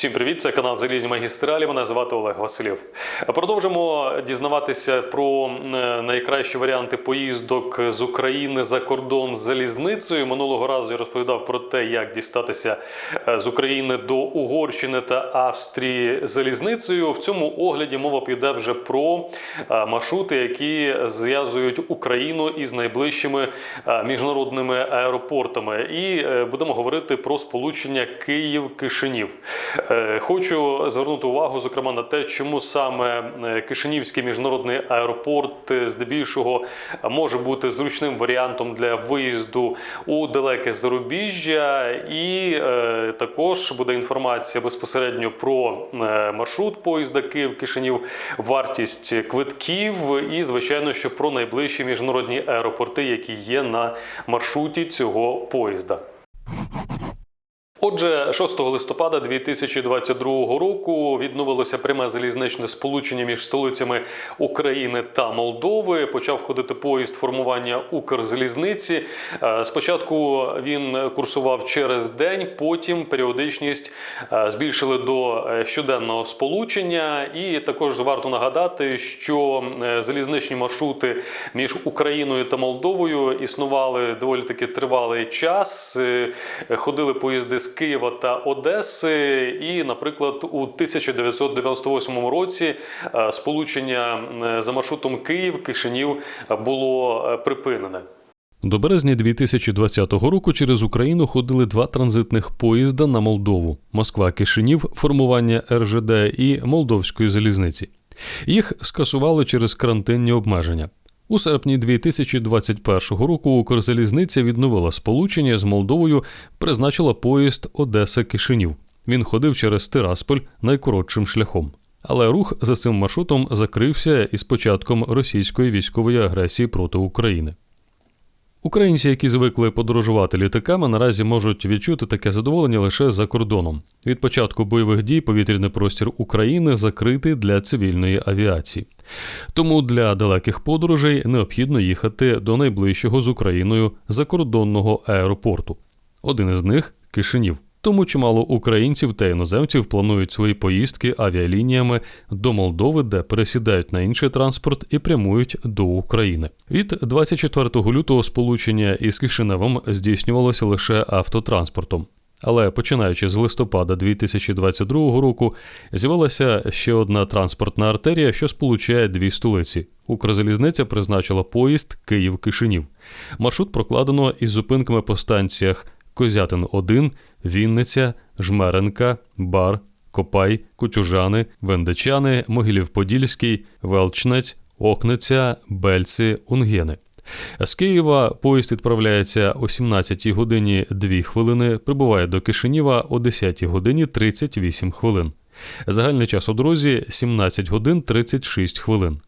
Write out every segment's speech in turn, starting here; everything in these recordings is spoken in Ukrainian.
Всім привіт! Це канал Залізні магістралі. Мене звати Олег Василів. Продовжимо дізнаватися про е, найкращі варіанти поїздок з України за кордон з залізницею. Минулого разу я розповідав про те, як дістатися е, з України до Угорщини та Австрії залізницею. В цьому огляді мова піде вже про е, маршрути, які зв'язують Україну із найближчими міжнародними аеропортами. І будемо говорити про сполучення Київ-Кишинів. Е, Хочу звернути увагу, зокрема, на те, чому саме е, Кишинівський міжнародний аеропорт е, здебільшого може бути зручним варіантом для виїзду у далеке зарубіжжя, і також буде інформація безпосередньо про маршрут поїзда Київ-Кишинів, вартість квитків і, звичайно, що про найближчі міжнародні аеропорти, які є на маршруті цього поїзда. Отже, 6 листопада 2022 року відновилося пряме залізничне сполучення між столицями України та Молдови. Почав ходити поїзд формування Укрзалізниці. Е, Спочатку він курсував через день, потім періодичність е, збільшили до е, щоденного сполучення. І також варто нагадати, що залізничні маршрути між Україною та Молдовою існували доволі таки тривалий час. Ходили поїзди з Києва та Одеси. І, наприклад, у 1998 році е, сполучення е, за маршрутом Київ-Кишинів було е, припинене. До березня 2020 року через Україну ходили два транзитних поїзда на Молдову: Москва-Кишинів, формування РЖД і Молдовської залізниці. Їх скасували через карантинні обмеження. У серпні 2021 року Укрзалізниця відновила сполучення з Молдовою, призначила поїзд Одеса-Кишинів. Він ходив через Тирасполь найкоротшим шляхом. Але рух за цим маршрутом закрився із початком російської військової агресії проти України. Українці, які звикли подорожувати літаками, наразі можуть відчути таке задоволення лише за кордоном. Від початку бойових дій повітряний простір України закритий для цивільної авіації. Тому для далеких подорожей необхідно їхати до найближчого з Україною закордонного аеропорту. Один із них Кишинів. Тому чимало українців та іноземців планують свої поїздки авіалініями до Молдови, де пересідають на інший транспорт і прямують до України. Від 24 лютого сполучення із Кишиневом здійснювалося лише автотранспортом. Але починаючи з листопада 2022 року, з'явилася ще одна транспортна артерія, що сполучає дві столиці. Укрзалізниця призначила поїзд Київ-Кишинів. Маршрут прокладено із зупинками по станціях Козятин 1, Вінниця, Жмеренка, Бар, Копай, Кутюжани, Вендичани, Могилів-Подільський, Велчнець, Окниця, Бельці, Унгени. З Києва поїзд відправляється о 17 годині 2 хвилини, прибуває до Кишиніва о 10 годині 38 хвилин. Загальний час у дорозі 17 годин 36 хвилин.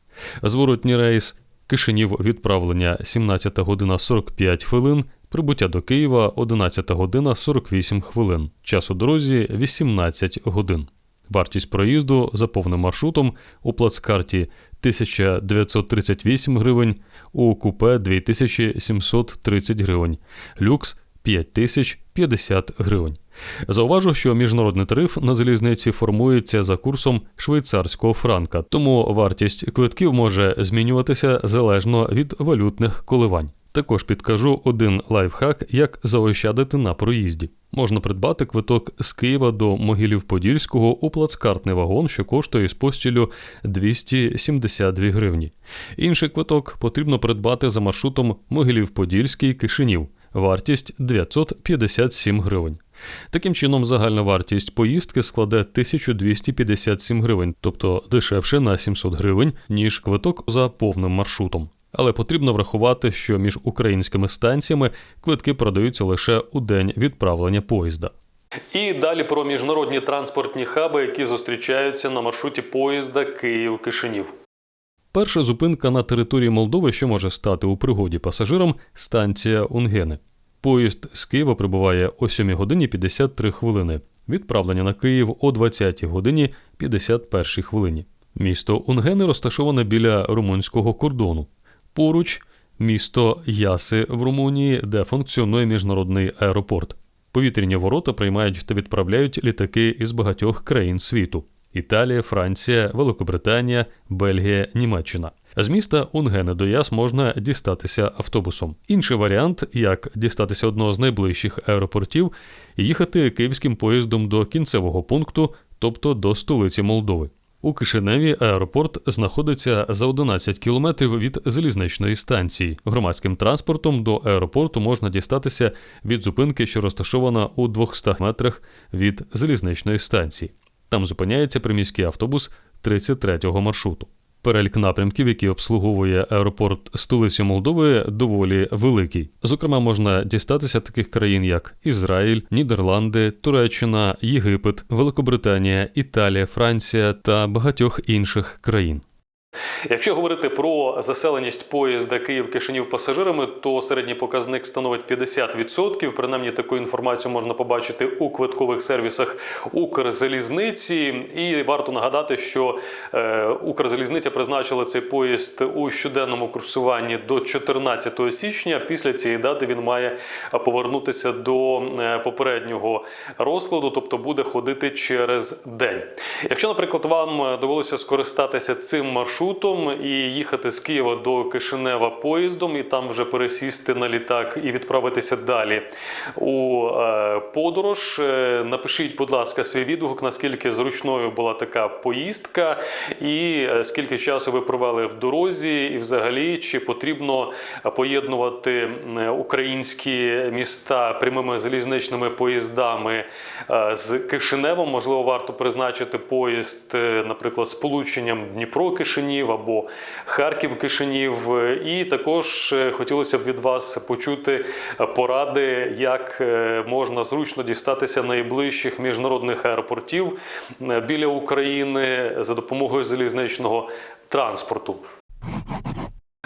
Зворотній рейс Кишинів відправлення 17 година 45 хвилин, прибуття до Києва 11 година 48 хвилин. Час у дорозі 18 годин. Вартість проїзду за повним маршрутом у плацкарті 1938 гривень, у купе 2730 гривень, люкс 5050 гривень. Зауважу, що міжнародний тариф на залізниці формується за курсом швейцарського франка, тому вартість квитків може змінюватися залежно від валютних коливань. Також підкажу один лайфхак, як заощадити на проїзді. Можна придбати квиток з Києва до Могилів-Подільського у плацкартний вагон, що коштує з постілю 272 гривні. Інший квиток потрібно придбати за маршрутом Могилів-Подільський Кишинів. Вартість 957 гривень. Таким чином, загальна вартість поїздки складе 1257 гривень, тобто дешевше на 700 гривень, ніж квиток за повним маршрутом. Але потрібно врахувати, що між українськими станціями квитки продаються лише у день відправлення поїзда. І далі про міжнародні транспортні хаби, які зустрічаються на маршруті поїзда Київ-Кишинів. Перша зупинка на території Молдови, що може стати у пригоді пасажирам, станція Унгени. Поїзд з Києва прибуває о 7 годині 53 хвилини. Відправлення на Київ о 20 годині 51 хвилині. Місто Унгени розташоване біля румунського кордону. Поруч місто Яси в Румунії, де функціонує міжнародний аеропорт. Повітряні ворота приймають та відправляють літаки із багатьох країн світу: Італія, Франція, Великобританія, Бельгія, Німеччина. З міста Унгене до Яс можна дістатися автобусом. Інший варіант, як дістатися одного з найближчих аеропортів, їхати київським поїздом до кінцевого пункту, тобто до столиці Молдови. У Кишиневі аеропорт знаходиться за 11 кілометрів від залізничної станції. Громадським транспортом до аеропорту можна дістатися від зупинки, що розташована у 200 метрах від залізничної станції. Там зупиняється приміський автобус 33-го маршруту. Перелік напрямків, які обслуговує аеропорт столиці Молдови, доволі великий. Зокрема, можна дістатися таких країн, як Ізраїль, Нідерланди, Туреччина, Єгипет, Великобританія, Італія, Франція та багатьох інших країн. Якщо говорити про заселеність поїзда Київ-Кишинів пасажирами, то середній показник становить 50%. Принаймні таку інформацію можна побачити у квиткових сервісах Укрзалізниці. І варто нагадати, що е, Укрзалізниця призначила цей поїзд у щоденному курсуванні до 14 січня. Після цієї дати він має повернутися до е, попереднього розкладу, тобто буде ходити через день. Якщо, наприклад, вам довелося скористатися цим маршрутом і їхати з Києва до Кишинева поїздом, і там вже пересісти на літак і відправитися далі у е, подорож, е, напишіть, будь ласка, свій відгук, наскільки зручною була така поїздка, і е, скільки часу ви провели в дорозі, і взагалі чи потрібно поєднувати українські міста прямими залізничними поїздами з Кишиневом. Можливо, варто призначити поїзд, наприклад, з полученням Дніпро-Кишинів або Харків-Кишинів. Е, І також е, хотілося б від вас почути поради, як е, можна зручно дістатися найближчих міжнародних аеропортів е, біля України за допомогою залізничного транспорту.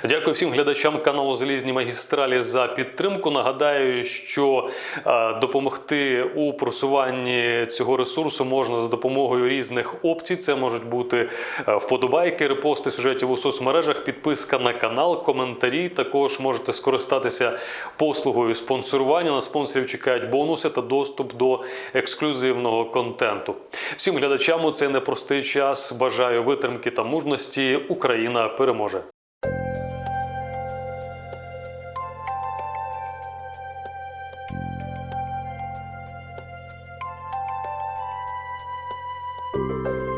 Дякую всім глядачам каналу Залізні магістралі за підтримку. Нагадаю, що е, допомогти у просуванні цього ресурсу можна за допомогою різних опцій. Це можуть бути е, вподобайки, репости сюжетів у соцмережах, підписка на канал, коментарі. Також можете скористатися послугою спонсорування. На спонсорів чекають бонуси та доступ до ексклюзивного контенту. Всім глядачам у цей непростий час бажаю витримки та мужності. Україна переможе. 嗯。